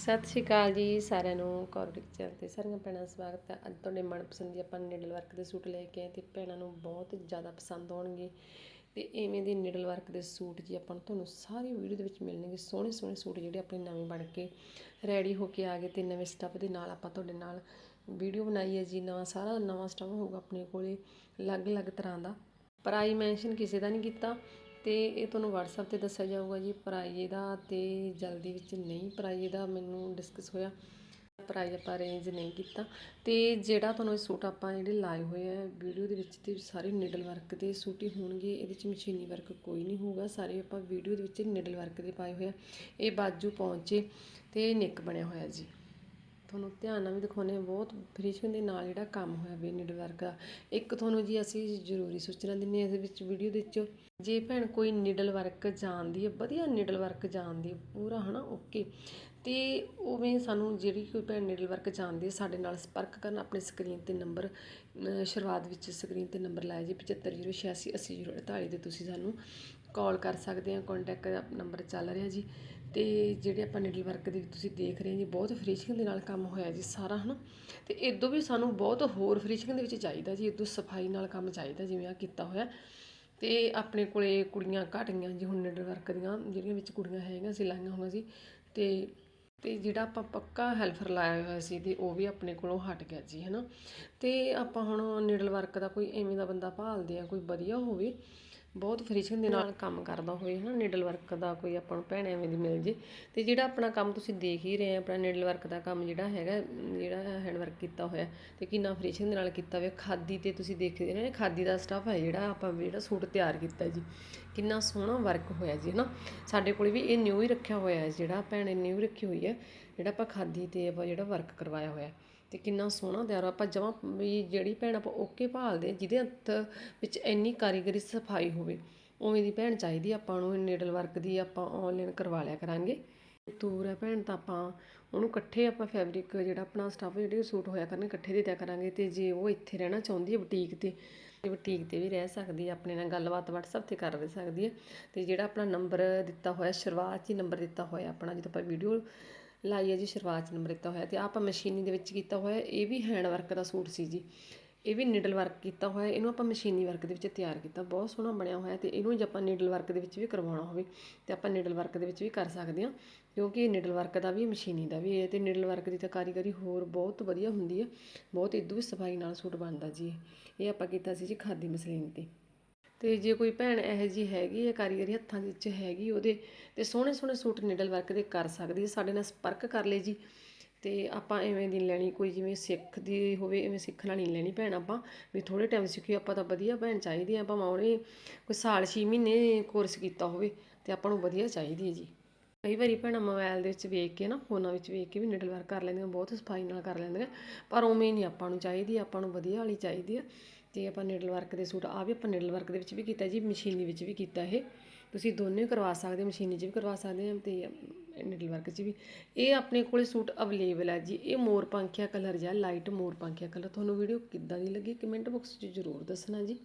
ਸਤਿ ਸ਼੍ਰੀ ਅਕਾਲ ਜੀ ਸਾਰਿਆਂ ਨੂੰ ਕੌਰਡਿਕ ਚੈਨਲ ਤੇ ਸਾਰੀਆਂ ਭੈਣਾਂ ਦਾ ਸਵਾਗਤ ਹੈ। ਅੱਜ ਤੁਹਾਡੇ ਮਨਪਸੰਦ ਦੀ ਆਪਾਂ ਨਿਡਲ ਵਰਕ ਦੇ ਸੂਟ ਲੈ ਕੇ ਆਏ ਤੇ ਭੈਣਾਂ ਨੂੰ ਬਹੁਤ ਜ਼ਿਆਦਾ ਪਸੰਦ ਆਉਣਗੇ। ਤੇ ਇਵੇਂ ਦੇ ਨਿਡਲ ਵਰਕ ਦੇ ਸੂਟ ਜੀ ਆਪਾਂ ਨੂੰ ਤੁਹਾਨੂੰ ਸਾਰੀ ਵੀਡੀਓ ਦੇ ਵਿੱਚ ਮਿਲਣਗੇ। ਸੋਹਣੇ ਸੋਹਣੇ ਸੂਟ ਜਿਹੜੇ ਆਪਣੇ ਨਵੇਂ ਬਣ ਕੇ ਰੈਡੀ ਹੋ ਕੇ ਆ ਗਏ ਤੇ ਨਵੇਂ ਸਟੱਫ ਦੇ ਨਾਲ ਆਪਾਂ ਤੁਹਾਡੇ ਨਾਲ ਵੀਡੀਓ ਬਣਾਈ ਹੈ ਜੀ। ਨਵਾਂ, ਸਾਰਾ ਨਵਾਂ ਸਟੱਫ ਹੋਊਗਾ ਆਪਣੇ ਕੋਲੇ, ਅਲੱਗ-ਅਲੱਗ ਤਰ੍ਹਾਂ ਦਾ। ਪ੍ਰਾਈ ਮੈਂਸ਼ਨ ਕਿਸੇ ਦਾ ਨਹੀਂ ਕੀਤਾ। ਅਤੇ ਇਹ ਤੁਹਾਨੂੰ ਵਟਸਐਪ ਤੇ ਦੱਸਿਆ ਜਾਊਗਾ ਜੀ ਪ੍ਰਾਈ ਇਹਦਾ ਅਤੇ ਜਲਦੀ ਵਿੱਚ ਨਹੀਂ ਪ੍ਰਾਈ ਇਹਦਾ ਮੈਨੂੰ ਡਿਸਕਸ ਹੋਇਆ। ਪ੍ਰਾਈਜ਼ ਆਪਾਂ ਅਰੇਂਜ ਨਹੀਂ ਕੀਤਾ। ਅਤੇ ਜਿਹੜਾ ਤੁਹਾਨੂੰ ਇਹ ਸੂਟ ਆਪਾਂ ਜਿਹੜੇ ਲਾਏ ਹੋਏ ਆ ਵੀਡੀਓ ਦੇ ਵਿੱਚ ਤੇ ਸਾਰੇ ਨੀਡਲ ਵਰਕ ਦੇ ਸੂਟ ਹੀ ਹੋਣਗੇ, ਇਹਦੇ ਵਿੱਚ ਮਸ਼ੀਨੀ ਵਰਕ ਕੋਈ ਨਹੀਂ ਹੋਊਗਾ, ਸਾਰੇ ਆਪਾਂ ਵੀਡੀਓ ਦੇ ਵਿੱਚ ਨਿਡਲ ਵਰਕ ਦੇ ਪਾਏ ਹੋਏ ਆ। ਇਹ ਬਾਜੂ ਪਹੁੰਚੇ ਅਤੇ ਨਿੱਕ ਬਣਿਆ ਹੋਇਆ ਜੀ। ਤੁਹਾਨੂੰ ਧਿਆਨ ਨਾਲ ਵੀ ਦਿਖਾਉਂਦੇ ਹਾਂ, ਬਹੁਤ ਫਿਨਿਸ਼ਿੰਗ ਦੇ ਨਾਲ ਜਿਹੜਾ ਕੰਮ ਹੋਇਆ ਵੀ ਨੀਡਲ ਵਰਕ ਦਾ। ਇੱਕ ਤੁਹਾਨੂੰ ਜੀ ਅਸੀਂ ਜ਼ਰੂਰੀ ਸੂਚਨਾ ਦਿੰਦੇ ਹਾਂ ਇਹਦੇ ਵਿੱਚ ਵੀਡੀਓ ਦੇ ਵਿੱਚ। ਜੇ ਭੈਣ ਕੋਈ ਨੀਡਲ ਵਰਕ ਜਾਣਦੀ ਹੈ, ਵਧੀਆ ਨੀਡਲ ਵਰਕ ਜਾਣਦੀ ਹੈ, ਪੂਰਾ ਹਨਾ ਓਕੇ ਤੇ ਉਵੇਂ ਸਾਨੂੰ ਜਿਹੜੀ ਕੋਈ ਭੈਣ ਨੀਡਲ ਵਰਕ ਜਾਣਦੀ ਹੈ, ਸਾਡੇ ਨਾਲ ਸੰਪਰਕ ਕਰਨ ਆਪਣੇ ਸਕਰੀਨ ਤੇ ਨੰਬਰ ਸ਼ੁਰੂਆਤ ਵਿੱਚ ਸਕਰੀਨ ਤੇ ਨੰਬਰ ਲਾਇਆ ਜੀ 7508680048 ਤੇ ਤੁਸੀਂ ਸਾਨੂੰ ਕਾਲ ਕਰ ਸਕਦੇ ਆ ਕੰਟੈਕਟ ਨੰਬਰ ਚੱਲ ਰਿਹਾ ਜੀ। ਤੇ ਜਿਹੜੇ ਆਪਾਂ ਨਿਡਲ ਵਰਕ ਦੇ ਤੁਸੀਂ ਦੇਖ ਰਹੇ ਜੀ, ਬਹੁਤ ਫਿਨਿਸ਼ਿੰਗ ਦੇ ਨਾਲ ਕੰਮ ਹੋਇਆ ਜੀ ਸਾਰਾ, ਹਨਾ? ਤੇ ਇਦੋਂ ਵੀ ਸਾਨੂੰ ਬਹੁਤ ਹੋਰ ਫਿਨਿਸ਼ਿੰਗ ਦੇ ਵਿੱਚ ਚਾਹੀਦਾ ਜੀ ਇਦੋਂ ਸਫ਼ਾਈ ਨਾਲ ਕੰਮ ਚਾਹੀਦਾ ਜਿਵੇਂ ਆ ਕੀਤਾ ਹੋਇਆ। ਤੇ ਆਪਣੇ ਕੋਲੇ ਕੁੜੀਆਂ ਘੱਟ ਗਈਆਂ ਜੀ ਹੁਣ ਨਿਡਲ ਵਰਕ ਦੀਆਂ, ਜਿਹੜੀਆਂ ਵਿੱਚ ਕੁੜੀਆਂ ਹੈਗੀਆਂ ਸੀ ਲਾਈਆਂ ਹੋਈਆਂ ਸੀ ਤੇ ਤੇ ਜਿਹੜਾ ਆਪਾਂ ਪੱਕਾ ਹੈਲਫਰ ਲਾਇਆ ਹੋਇਆ ਸੀ ਤੇ ਉਹ ਵੀ ਆਪਣੇ ਕੋਲੋਂ ਹਟ ਗਿਆ ਜੀ, ਹਨਾ? ਤੇ ਆਪਾਂ ਹੁਣ ਨਿਡਲ ਵਰਕ ਦਾ ਕੋਈ ਐਵੇਂ ਦਾ ਬੰਦਾ ਭਾਲਦੇ ਆ, ਕੋਈ ਵਧੀਆ ਹੋਵੇ ਬਹੁਤ ਫਿਨਿਸ਼ਿੰਗ ਦੇ ਨਾਲ ਕੰਮ ਕਰਦਾ ਹੋਵੇ, ਹਨਾ ਨੀਡਲ ਵਰਕ ਦਾ ਕੋਈ ਆਪਾਂ ਨੂੰ ਭੈਣ ਐਵੇਂ ਦੀ ਮਿਲ ਜੇ। ਤੇ ਜਿਹੜਾ ਆਪਣਾ ਕੰਮ ਤੁਸੀਂ ਦੇਖ ਹੀ ਰਹੇ ਆ, ਆਪਣਾ ਨੀਡਲ ਵਰਕ ਦਾ ਕੰਮ ਜਿਹੜਾ ਹੈਗਾ, ਜਿਹੜਾ ਹੈਂਡ ਵਰਕ ਕੀਤਾ ਹੋਇਆ, ਤੇ ਕਿੰਨਾ ਫਿਨਿਸ਼ਿੰਗ ਦੇ ਨਾਲ ਕੀਤਾ ਹੋਇਆ, ਖਾਦੀ ਤੇ ਤੁਸੀਂ ਦੇਖਦੇ ਰਹੇ ਖਾਦੀ ਦਾ ਸਟਾਫ ਹੈ ਜਿਹੜਾ ਆਪਾਂ ਜਿਹੜਾ ਸੂਟ ਤਿਆਰ ਕੀਤਾ ਜੀ। ਕਿੰਨਾ ਸੋਹਣਾ ਵਰਕ ਹੋਇਆ ਜੀ, ਹਨਾ। ਸਾਡੇ ਕੋਲ ਵੀ ਇਹ ਨਿਊ ਹੀ ਰੱਖਿਆ ਹੋਇਆ ਹੈ, ਜਿਹੜਾ ਭੈਣ ਨੇ ਨਿਊ ਰੱਖੀ ਹੋਈ ਹੈ, ਜਿਹੜਾ ਆਪਾਂ ਖਾਦੀ ਤੇ ਆਪਾਂ ਜਿਹੜਾ ਵਰਕ ਕਰਵਾਇਆ ਹੋਇਆ। ਤੇ ਕਿੰਨਾ ਸੋਹਣਾ ਤਿਆਰ ਆਪਾਂ ਜਮਾਂ ਵੀ ਜਿਹੜੀ ਭੈਣ ਆਪਾਂ ਓਕੇ ਭਾਲਦੇ ਜਿਹਦੇ ਹੱਥ ਵਿੱਚ ਇੰਨੀ ਕਾਰੀਗਰੀ ਸਫ਼ਾਈ ਹੋਵੇ, ਉਵੇਂ ਦੀ ਭੈਣ ਚਾਹੀਦੀ ਆਪਾਂ ਨੂੰ ਨੀਡਲ ਵਰਕ ਦੀ ਆਪਾਂ ਆਨਲਾਈਨ ਕਰਵਾ ਲਿਆ ਕਰਾਂਗੇ। ਦੂਰ ਹੈ ਭੈਣ ਤਾਂ ਆਪਾਂ ਉਹਨੂੰ ਇਕੱਠੇ ਆਪਾਂ ਫੈਬਰਿਕ ਜਿਹੜਾ ਆਪਣਾ ਸਟਾਫ ਜਿਹੜੇ ਸੂਟ ਹੋਇਆ ਕਰਨ, ਇਕੱਠੇ ਦੇ ਦਿਆ ਕਰਾਂਗੇ ਤੇ ਜੇ ਉਹ ਇੱਥੇ ਰਹਿਣਾ ਚਾਹੁੰਦੀ ਹੈ ਬੁਟੀਕ ਤੇ ਤੇ ਬੁਟੀਕ ਤੇ ਵੀ ਰਹਿ ਸਕਦੀ ਹੈ ਆਪਣੇ ਨਾਲ ਗੱਲਬਾਤ WhatsApp ਤੇ ਕਰ ਸਕਦੀ ਹੈ ਤੇ ਜਿਹੜਾ ਆਪਣਾ ਨੰਬਰ ਦਿੱਤਾ ਹੋਇਆ, ਸ਼ੁਰੂਆਤ 'ਚ ਹੀ ਨੰਬਰ ਦਿੱਤਾ ਹੋਇਆ ਆਪਣਾ, ਜਦੋਂ ਆਪਾਂ ਵੀਡੀਓ ਲਾਈ ਜੀ ਸ਼ੁਰੂਆਤ 'ਚ ਨੰਬਰ ਦਿੱਤਾ ਹੋਇਆ ਤੇ ਆਪਾਂ ਮਸ਼ੀਨੀ ਦੇ ਵਿੱਚ ਕੀਤਾ ਹੋਇਆ ਇਹ ਵੀ ਹੈਂਡ ਵਰਕ ਦਾ ਸੂਟ ਸੀ ਜੀ। ਇਹ ਵੀ ਨੀਡਲ ਵਰਕ ਕੀਤਾ ਹੋਇਆ ਇਹਨੂੰ ਆਪਾਂ ਮਸ਼ੀਨੀ ਵਰਕ ਦੇ ਵਿੱਚ ਤਿਆਰ ਕੀਤਾ, ਬਹੁਤ ਸੋਹਣਾ ਬਣਿਆ ਹੋਇਆ ਤੇ ਇਹਨੂੰ ਜੇ ਆਪਾਂ ਨੀਡਲ ਵਰਕ ਦੇ ਵਿੱਚ ਵੀ ਕਰਵਾਉਣਾ ਹੋਵੇ ਤੇ ਆਪਾਂ ਨੀਡਲ ਵਰਕ ਦੇ ਵਿੱਚ ਵੀ ਕਰ ਸਕਦੇ ਹਾਂ, ਕਿਉਂਕਿ ਇਹ ਨੀਡਲ ਵਰਕ ਦਾ ਵੀ, ਮਸ਼ੀਨੀ ਦਾ ਵੀ ਹੈ ਤੇ ਨੀਡਲ ਵਰਕ ਦੀ ਤਾਂ ਕਾਰੀਗਰੀ ਹੋਰ ਬਹੁਤ ਵਧੀਆ ਹੁੰਦੀ ਹੈ, ਬਹੁਤ ਇਦੋਂ ਵੀ ਸਫ਼ਾਈ ਨਾਲ ਸੂਟ ਬਣਦਾ ਜੀ। ਇਹ ਆਪਾਂ ਕੀਤਾ ਸੀ ਜੀ ਖਾਦੀ ਮਸਲੀਨ ਤੇ। ਤੇ ਜੇ ਕੋਈ ਭੈਣ ਇਹੋ ਜੀ ਹੈਗੀ ਹੈ, ਕਾਰੀਗਰੀ ਹੱਥਾਂ ਦੇ ਵਿੱਚ ਹੈਗੀ ਉਹਦੇ, ਤੇ ਸੋਹਣੇ ਸੋਹਣੇ ਸੂਟ ਨੀਡਲ ਵਰਕ ਦੇ ਕਰ ਸਕਦੀ ਹੈ, ਸਾਡੇ ਨਾਲ ਸੰਪਰਕ ਕਰ ਲੈ ਜੀ। ਤੇ ਆਪਾਂ ਐਵੇਂ ਦੀ ਲੈਣੀ, ਕੋਈ ਜਿਵੇਂ ਸਿੱਖ ਦੀ ਹੋਵੇ, ਐਵੇਂ ਸਿੱਖਣਾ ਨਹੀਂ ਲੈਣੀ ਭੈਣ ਆਪਾਂ, ਵੀ ਥੋੜੇ ਟਾਈਮ ਸਿੱਖੀ ਆਪਾਂ ਤਾਂ ਵਧੀਆ ਭੈਣ ਚਾਹੀਦੀ ਆ ਭਾਵੇਂ ਉਹਨੇ ਕੋਈ ਸਾਲ 6 ਮਹੀਨੇ ਕੋਰਸ ਕੀਤਾ ਹੋਵੇ, ਤੇ ਆਪਾਂ ਨੂੰ ਵਧੀਆ ਚਾਹੀਦੀ ਹੈ ਜੀ। ਕਈ ਵਾਰੀ ਭੈਣਾਂ ਮੋਬਾਈਲ ਦੇ ਵਿੱਚ ਵੇਖ ਕੇ ਨਾ, ਫੋਨਾਂ ਵਿੱਚ ਵੇਖ ਕੇ ਵੀ ਨੀਡਲ ਵਰਕ ਕਰ ਲੈਂਦੀਆਂ, ਬਹੁਤ ਸਫ਼ਾਈ ਨਾਲ ਕਰ ਲੈਂਦੀਆਂ, ਪਰ ਉਵੇਂ ਨਹੀਂ ਆਪਾਂ ਨੂੰ ਚਾਹੀਦੀ, ਆਪਾਂ ਨੂੰ ਵਧੀਆ ਵਾਲੀ ਚਾਹੀਦੀ ਆ ਤੇ ਆਪਾਂ ਨਿਡਲ ਵਰਕ ਦੇ ਸੂਟ ਆ ਵੀ ਆਪਾਂ ਨਿਡਲ ਵਰਕ ਦੇ ਵਿੱਚ ਵੀ ਕੀਤਾ ਜੀ, ਮਸ਼ੀਨੀ ਵਿੱਚ ਵੀ ਕੀਤਾ ਇਹ। ਤੁਸੀਂ ਦੋਨੇ ਕਰਵਾ ਸਕਦੇ ਹੋ, ਮਸ਼ੀਨੀ 'ਚ ਵੀ ਕਰਵਾ ਸਕਦੇ ਆ ਤੇ ਨਿਡਲ ਵਰਕ 'ਚ ਵੀ। ਇਹ ਆਪਣੇ ਕੋਲੇ ਸੂਟ ਅਵੇਲੇਬਲ ਹੈ ਜੀ, ਇਹ ਮੋਰ ਪੰਖਿਆ ਕਲਰ ਜਾਂ ਲਾਈਟ ਮੋਰ ਪੰਖਿਆ ਕਲਰ ਤੁਹਾਨੂੰ ਵੀਡੀਓ ਕਿੱਦਾਂ ਦੀ ਲੱਗੀ ਕਮੈਂਟ ਬਾਕਸ 'ਚ ਜ਼ਰੂਰ ਦੱਸਣਾ ਜੀ।